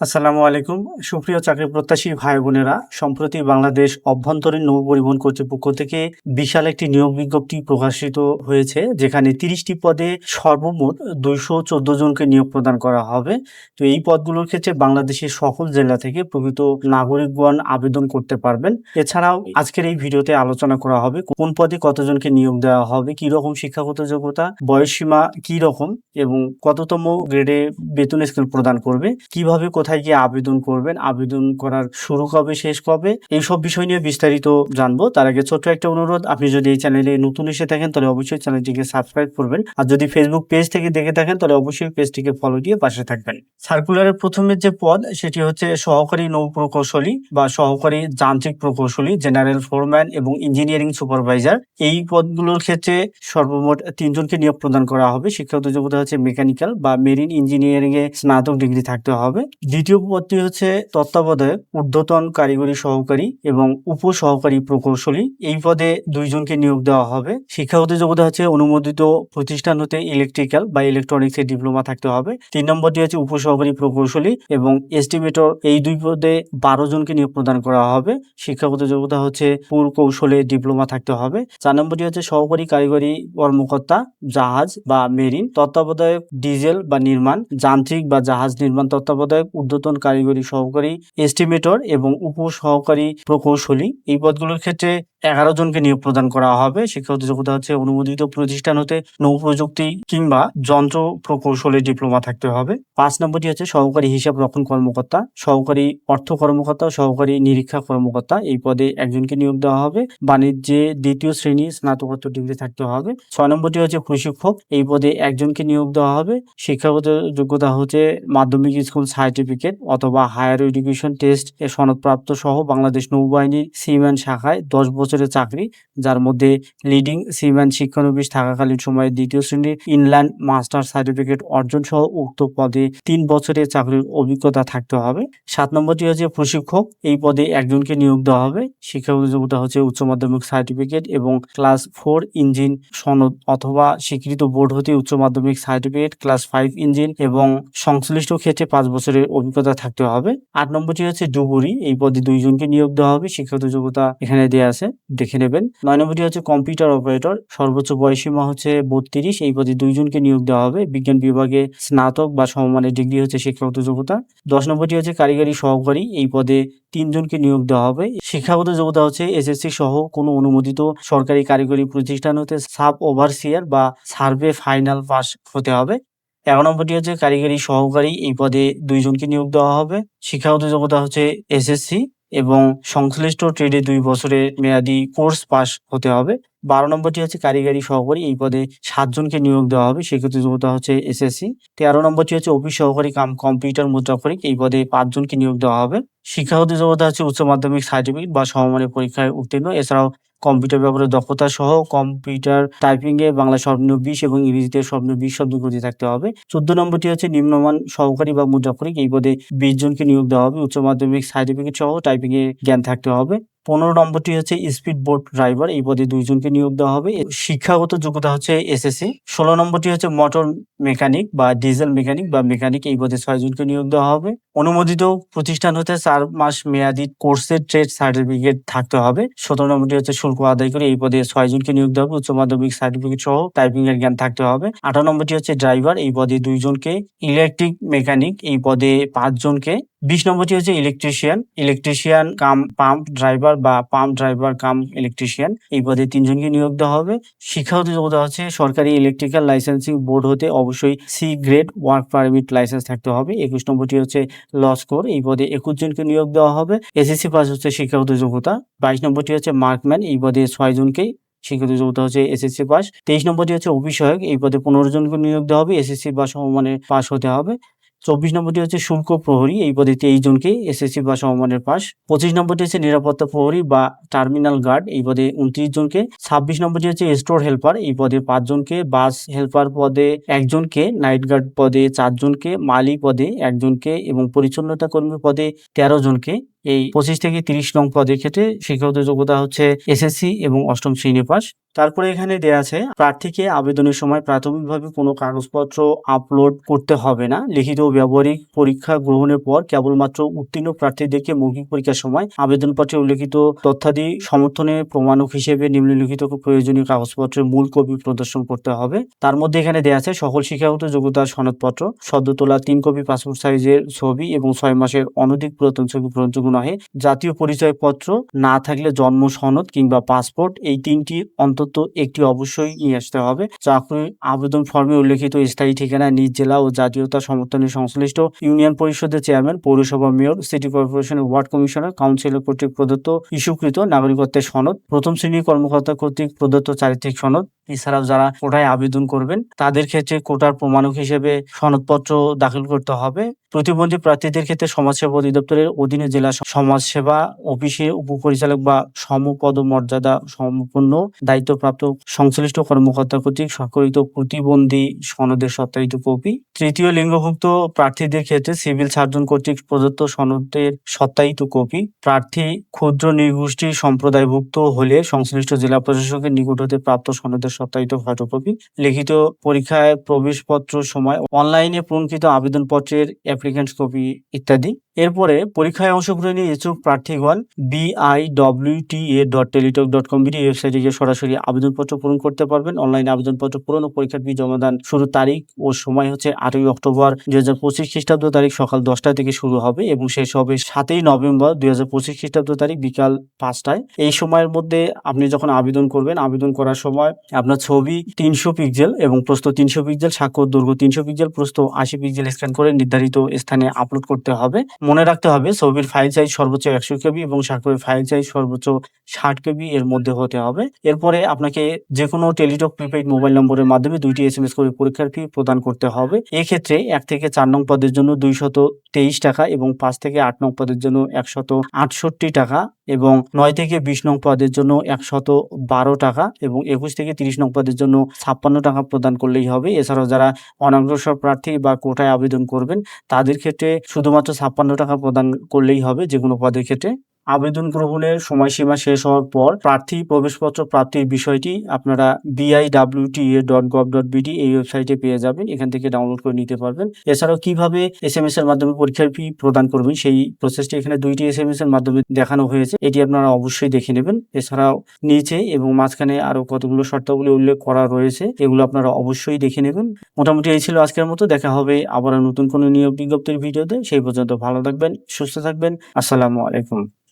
আসসালামু আলাইকুম। সুপ্রিয় চাকরি প্রত্যাশী ভাই বোনেরা, সম্প্রতি বাংলাদেশ অভ্যন্তরীণ নৌ পরিবহন কর্তৃপক্ষ থেকে বিশাল একটি নিয়োগ বিজ্ঞপ্তি প্রকাশিত হয়েছে, যেখানে তিরিশটি পদে সর্বমোট দুইশো চোদ্দ জনকে নিয়োগ প্রদান করা হবে। তো এই পদগুলোর ক্ষেত্রে বাংলাদেশের সকল জেলা থেকে প্রকৃত নাগরিকগণ আবেদন করতে পারবেন। এছাড়াও আজকের এই ভিডিওতে আলোচনা করা হবে কোন পদে কতজনকে নিয়োগ দেওয়া হবে কি রকম শিক্ষাগত যোগ্যতা, বয়সসীমা কি রকম এবং কততম গ্রেডে বেতন স্কেল প্রদান করবে, কীভাবে কোথায় গিয়ে আবেদন করবেন, আবেদন করার শুরু কবে, শেষ কবে, এইসব বিষয় নিয়ে বিস্তারিত জানব। তার আগে ছোট্ট একটা অনুরোধ, আপনি যদি এই চ্যানেলে নতুন এসে থাকেন, তাহলে অবশ্যই চ্যানেলটিকে সাবস্ক্রাইব করবেন। আর যদি ফেসবুক পেজ থেকে দেখে থাকেন, তাহলে অবশ্যই পেজটিকে ফলো দিয়ে পাশে থাকবেন। সার্কুলারের প্রথমের যে পদ, সেটি হচ্ছে সহকারী নৌ প্রকৌশলী বা সহকারী যান্ত্রিক প্রকৌশলী জেনারেল ফোরম্যান এবং ইঞ্জিনিয়ারিং সুপারভাইজার এই পদগুলোর ক্ষেত্রে সর্বমোট তিনজনকে নিয়োগ প্রদান করা হবে। শিক্ষাগত যোগ্যতা হচ্ছে মেকানিক্যাল বা মেরিন ইঞ্জিনিয়ারিং এ স্নাতক ডিগ্রি থাকতে হবে। দ্বিতীয় পদটি হচ্ছে তত্ত্বাবধায়ক, ঊর্ধ্বতন কারিগরি সহকারী এবং উপ সহকারী প্রকৌশলী। এই পদে দুইজনকে নিয়োগ দেওয়া হবে। শিক্ষাগত যোগ্যতা হচ্ছে অনুমোদিত প্রতিষ্ঠান হতে ইলেকট্রিক্যাল বা ইলেকট্রনিক্স এর ডিপ্লোমা থাকতে হবে। তিন নম্বরটি হচ্ছে উপ সহকারী প্রকৌশলী এবং এস্টিমেটর এই দুই পদে বারো জনকে নিয়োগ প্রদান করা হবে। শিক্ষাগত যোগ্যতা হচ্ছে পুর কৌশলে ডিপ্লোমা থাকতে হবে। চার নম্বরটি হচ্ছে সহকারী কারিগরি কর্মকর্তা, জাহাজ বা মেরিন তত্ত্বাবধায়ক, ডিজেল বা নির্মাণ, যান্ত্রিক বা জাহাজ নির্মাণ, তত্ত্বাবধায়ক ঊর্ধ্বতন কারিগরি সহকারী এস্টিমেটর এবং উপ সহকারী প্রকৌশলী। এই পদগুলোর ক্ষেত্রে এগারো জনকে নিয়োগ প্রদান করা হবে। শিক্ষাগত যোগ্যতা হচ্ছে অনুমোদিত প্রতিষ্ঠান হতে নৌ প্রযুক্তি কিংবা যন্ত্র প্রকৌশলী ডিপ্লোমা থাকতে হবে। পাঁচ নম্বরটি হচ্ছে সহকারী হিসাব রক্ষণ কর্মকর্তা, সহকারী অর্থ কর্মকর্তা, সহকারী নিরীক্ষা কর্মকর্তা। এই পদে একজনকে নিয়োগ দেওয়া হবে। বাণিজ্যে দ্বিতীয় শ্রেণি স্নাতকোত্তর ডিগ্রি থাকতে হবে। ছয় নম্বরটি হচ্ছে প্রশিক্ষক। এই পদে একজনকে নিয়োগ দেওয়া হবে। শিক্ষাগত যোগ্যতা হচ্ছে মাধ্যমিক স্কুল সার্টিফিকেট। অথবা হায়ার এডুকেশন টেস্ট এর সনদপ্রাপ্ত সহ বাংলাদেশ নৌবাহিনীর সিম্যান শাখায় দশ বছরের চাকরি, যার মধ্যে লিডিং সিম্যান শিক্ষানবিশ থাকাকালীন সময়ে দ্বিতীয় শ্রেণির ইনল্যান্ড মাস্টার সার্টিফিকেট অর্জন সহ উক্ত পদে তিন বছরের চাকরির অভিজ্ঞতা থাকতে হবে। সাত নম্বরটি হচ্ছে প্রশিক্ষক, এই পদে একজনকে নিয়োগ দেওয়া হবে। শিক্ষাগত যোগ্যতা হচ্ছে উচ্চ মাধ্যমিক সার্টিফিকেট এবং ক্লাস ফোর ইঞ্জিন সনদ অথবা স্বীকৃত বোর্ড হতে উচ্চ মাধ্যমিক সার্টিফিকেট ক্লাস ফাইভ ইঞ্জিন এবং সংশ্লিষ্ট ক্ষেত্রে পাঁচ বছরের অভিজ্ঞতা থাকতে হবে। আট নম্বরটি হচ্ছে ডুবুরি। এই পদে দুইজনকে নিয়োগ দেওয়া হবে। শিক্ষাগত যোগ্যতা এখানে দেওয়া আছে। দেখে নেবেন। নয় নম্বরটি হচ্ছে কম্পিউটার অপারেটর। সর্বোচ্চ বয়সীমা হচ্ছে বত্রিশ। এই পদে দুইজনকে নিয়োগ দেওয়া হবে। বিজ্ঞান বিভাগে স্নাতক বা সমমানের ডিগ্রি হচ্ছে শিক্ষাগত যোগ্যতা। দশ নম্বরটি হচ্ছে কারিগরি সহকারী। এই পদে তিনজনকে নিয়োগ দেওয়া হবে। শিক্ষাগত যোগ্যতা হচ্ছে এসএসসি সহ কোনো অনুমোদিত সরকারি কারিগরি প্রতিষ্ঠান হতে সাব ওভারসিয়ার বা সার্ভে ফাইনাল পাস হতে হবে। এগারো নম্বরটি হচ্ছে কারিগরি সহকারী এই পদে দুইজনকে নিয়োগ দেওয়া হবে। শিক্ষাগত যোগ্যতা হচ্ছে এসএসসি এবং সংশ্লিষ্ট ট্রেডে দুই বছরের মেয়াদি কোর্স পাস হতে হবে। বারো নম্বরটি হচ্ছে কারিগরি সহকারী, এই পদে সাতজনকে নিয়োগ দেওয়া হবে। সেক্ষেত্রে যোগ্যতা হচ্ছে এসএসসি তেরো নম্বরটি হচ্ছে অফিস সহকারী কাম কম্পিউটার মুদ্রাক্ষরিক, এই পদে পাঁচজনকে নিয়োগ দেওয়া হবে। শিক্ষাগত যোগ্যতা হচ্ছে উচ্চ মাধ্যমিক সার্টিফিকেট বা সমমানের পরীক্ষায় উত্তীর্ণ। এছাড়াও কম্পিউটার ব্যবহারের দক্ষতা সহ কম্পিউটার টাইপিং এ বাংলা স্বপ্ন বিশ এবং ইংরেজিতে স্বপ্ন বিশ শব্দ গতি থাকতে হবে। চোদ্দ নম্বরটি হচ্ছে নিম্নমান সহকারী বা মুদ্রাক্ষরিক। এই পদে বিশ জনকে নিয়োগ দেওয়া হবে। উচ্চ মাধ্যমিক, সার্টিফিকেট সহ টাইপিং এ জ্ঞান থাকতে হবে। পনেরো নম্বরটি হচ্ছে স্পিড বোট ড্রাইভার এই পদে দুইজনকে নিয়োগ দেওয়া হবে। শিক্ষাগত যোগ্যতা হচ্ছে এসএসসি ষোলো নম্বরটি হচ্ছে মোটর মেকানিক বা ডিজেল মেকানিক বা মেকানিক এই পদে ছয়জনকে নিয়োগ দেওয়া হবে। অনুমোদিত প্রতিষ্ঠান হতে চার মাস মেয়াদি কোর্সের ট্রেড সার্টিফিকেট থাকতে হবে। সতেরো নম্বরটি হচ্ছে শুল্ক আদায় করে এই পদে ছয়জনকে নিয়োগ দেওয়া হবে। উচ্চ মাধ্যমিক সার্টিফিকেট সহ টাইপিং এর জ্ঞান থাকতে হবে। আঠারো নম্বরটি হচ্ছে ড্রাইভার এই পদে দুইজনকে। ইলেকট্রিক মেকানিক এই পদে পাঁচজনকে। বিশ নম্বরটি হচ্ছে electrician electrician cum pump driver বা পাম্প ড্রাইভার কাম ইলেকট্রিশিয়ান এই পদে তিনজনকে নিয়োগ দেওয়া হবে। শিক্ষাগত যোগ্যতা হচ্ছে সরকারি ইলেকট্রিক্যাল লাইসেন্সিং বোর্ড হতে অবশ্যই C grade work permit licence থাকতে হবে। একুশ নম্বরটি হচ্ছে ল স্কোর এই পদে একুশ জনকে নিয়োগ দেওয়া হবে। এসএসসি পাস হচ্ছে শিক্ষাগত যোগ্যতা। বাইশ নম্বরটি হচ্ছে মার্কম্যান এই পদে ছয় জনকেই শিক্ষিত যোগ্যতা হচ্ছে এসএসসি পাস তেইশ নম্বরটি হচ্ছে অভিষয়ক এই পদে পনেরো জনকে নিয়োগ দেওয়া হবে। এসএসসি বা সমমানের পাস হতে হবে। চব্বিশ নম্বরটি হচ্ছে শুল্ক প্রহরী, এই পদে তেইশ জনকে এসএসসি বা সমমানের পাস পঁচিশ নম্বরটি হচ্ছে নিরাপত্তা প্রহরী বা টার্মিনাল গার্ড, এই পদে উনত্রিশ জনকে। ছাব্বিশ নম্বরটি হচ্ছে স্টোর হেল্পার, এই পদে পাঁচজনকে বাস হেল্পার পদে একজনকে নাইট গার্ড পদে চারজনকে মালি পদে একজনকে এবং পরিচ্ছন্নতা কর্মী পদে তেরো জনকে। এই পঁচিশ থেকে তিরিশ নং পদের ক্ষেত্রে শিক্ষাগত যোগ্যতা হচ্ছে এসএসসি এবং অষ্টম শ্রেণি পাস। তারপরে এখানে দেয়া আছে, প্রার্থীকে আবেদনের সময় প্রাথমিকভাবে কোনো কাগজপত্র আপলোড করতে হবে না। লিখিত ব্যবহারিক পরীক্ষা গ্রহণের পর কেবলমাত্র উত্তীর্ণ প্রার্থীদেরকে মৌখিক পরীক্ষার সময় আবেদনপত্রে উল্লেখিত তথ্যাদি সমর্থনের প্রমাণক হিসেবে নিম্নলিখিত প্রয়োজনীয় কাগজপত্রের মূল কপি প্রদর্শন করতে হবে। তার মধ্যে এখানে দেয়া আছে, সকল শিক্ষাগত যোগ্যতার সনদপত্র, সদ্য তোলা তিন কপি পাসপোর্ট সাইজের ছবি এবং ছয় মাসের অনধিক পুরাতন ছবি গ্রহণযোগ্য নহে। জাতীয় পরিচয়পত্র না থাকলে জন্ম সনদ কিংবা পাসপোর্ট এই তিনটি অন্তত একটি অবশ্যই নিয়ে আসতে হবে। চাকরির আবেদন ফর্মে উল্লেখিত স্থায়ী ঠিকানা, নিজ জেলা ও জাতীয়তা সমর্থনের সংশ্লিষ্ট ইউনিয়ন পরিষদের চেয়ারম্যান, পৌরসভা মেয়র, সিটি কর্পোরেশনের ওয়ার্ড কমিশনার, কাউন্সিলর কর্তৃক প্রদত্ত ইস্যুকৃত নাগরিকত্বের সনদ, প্রথম শ্রেণির কর্মকর্তা কর্তৃক প্রদত্ত চারিত্রিক সনদ এছাড়াও যারা কোটায় আবেদন করবেন, তাদের ক্ষেত্রে কোটার প্রমাণক হিসেবে সনদপত্র দাখিল করতে হবে। প্রতিবন্ধী প্রার্থীদের ক্ষেত্রে সমাজসেবা অধিদপ্তরের অধীনে জেলা সমাজসেবা অফিসে উপপরিচালক বা সমপদ মর্যাদা সম্পন্ন দায়িত্বপ্রাপ্ত সংশ্লিষ্ট কর্মকর্তা কর্তৃক স্বাক্ষরিত প্রতিবন্ধী সনদের সত্যায়িত কপি। তৃতীয়, লিঙ্গভুক্ত প্রার্থীদের ক্ষেত্রে সিভিল সার্জন কর্তৃক প্রদত্ত সনদের সত্যায়িত কপি। প্রার্থী ক্ষুদ্র নৃগোষ্ঠী সম্প্রদায়ভুক্ত হলে সংশ্লিষ্ট জেলা প্রশাসকের নিকট হতে প্রাপ্ত সনদের সত্যায়িত ফটোকপি লিখিত পরীক্ষায় প্রবেশপত্র সময় অনলাইনে পূরণকৃত আবেদনপত্রের অ্যাপ্লিকেন্ট কপি ইত্যাদি। এরপরে পরীক্ষায় অংশগ্রহণী ইচ্ছুক প্রার্থীগণ BIWTA dot Teletalk dot com BD ওয়েবসাইটে গিয়ে সরাসরি আবেদনপত্র পূরণ করতে পারবেন। অনলাইনে আবেদনপত্র পূরণ ও পরীক্ষার ফি জমাদান শুরু তারিখ ও সময় হচ্ছে আটই অক্টোবর দুই হাজার পঁচিশ খ্রিস্টাব্দ তারিখ সকাল দশটা থেকে শুরু হবে এবং শেষ হবে সাতই নভেম্বর দুই হাজার পঁচিশ খ্রিস্টাব্দ তারিখ বিকাল পাঁচটায়। এই সময়ের মধ্যে আপনি যখন আবেদন করবেন, আবেদন করার সময় আপনার ছবি তিনশো পিক্সেল এবং প্রস্থ তিনশো পিক্সেল, স্বাক্ষর দৈর্ঘ্য তিনশো পিক্সেল, প্রস্থ আশি পিক্সেল স্ক্যান করে নির্ধারিত স্থানে আপলোড করতে হবে। মনে রাখতে হবে, ছবির ফাইল সাইজ সর্বোচ্চ একশো কেবি এবং স্বাক্ষরের ফাইল সাইজ সর্বোচ্চ ষাট কেবি এর মধ্যে হতে হবে। এরপরে আপনাকে যে কোনো টেলিটক প্রিপেইড মোবাইল নম্বরের মাধ্যমে দুইটি এস এম এস করে পরীক্ষার ফি প্রদান করতে হবে। এক্ষেত্রে এক থেকে চার নং পদের জন্য দুইশত তেইশ টাকা এবং পাঁচ থেকে আট নং পদের জন্য একশত আটষট্টি টাকা এবং নয় থেকে বিশ নং পদের জন্য একশত বারো টাকা এবং একুশ থেকে তিরিশ নং পদের জন্য ছাপ্পান্ন টাকা প্রদান করলেই হবে। এছাড়াও যারা অনগ্রসর প্রার্থী বা কোটায় আবেদন করবেন, তাদের ক্ষেত্রে শুধুমাত্র ছাপ্পান্ন টাকা প্রদান করলেই হবে যে কোনো পদের ক্ষেত্রে। আবেদন গ্রহণের সময়সীমা শেষ হওয়ার পর প্রার্থী, প্রবেশপত্র প্রাপ্তির বিষয়টি আপনারা BIWTA dot gov dot BD এই ওয়েবসাইটে পেয়ে যাবেন। এখান থেকে ডাউনলোড করে নিতে পারবেন। এছাড়াও কীভাবে এস এম এস এর মাধ্যমে পরীক্ষার ফি প্রদান করবেন, সেই প্রসেসটি এখানে দুইটি এস এম এস এর মাধ্যমে দেখানো হয়েছে। এটি আপনারা অবশ্যই দেখে নেবেন। এছাড়াও নিচে এবং মাঝখানে আরও কতগুলো শর্তাবলী উল্লেখ করা রয়েছে, এগুলো আপনারা অবশ্যই দেখে নেবেন। মোটামুটি এই ছিল আজকের মতো। দেখা হবে আবার নতুন কোনো নিয়োগ বিজ্ঞপ্তির ভিডিওতে। সেই পর্যন্ত ভালো থাকবেন, সুস্থ থাকবেন। আসসালামু আলাইকুম।